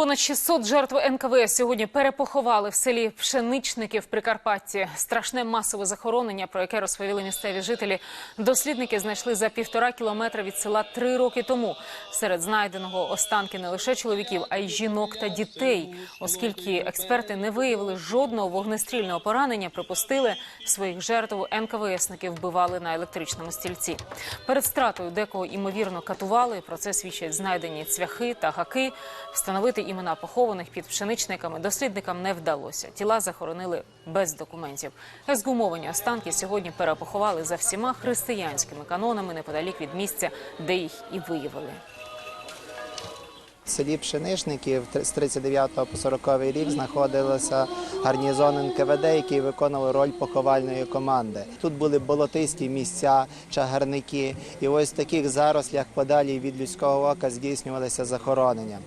Понад 600 жертв НКВС сьогодні перепоховали в селі Пшеничники в Прикарпатті. Страшне масове захоронення, про яке розповіли місцеві жителі. Дослідники знайшли за півтора кілометра від села три роки тому. Серед знайденого останки не лише чоловіків, а й жінок та дітей. Оскільки експерти не виявили жодного вогнестрільного поранення, припустили своїх жертв НКВСники вбивали на електричному стільці. Перед стратою декого імовірно катували. Про це свідчать знайдені цвяхи та гаки. Встановити імена похованих під пшеничниками дослідникам не вдалося. Тіла захоронили без документів. Ексгумовані останки сьогодні перепоховали за всіма християнськими канонами неподалік від місця, де їх і виявили. В селі Пшенишників з 39 по 40 рік знаходилося гарнізон НКВД, який виконував роль поховальної команди. Тут були болотисті місця, чагарники, і ось в таких зарослях подалі від людського ока здійснювалися захоронення.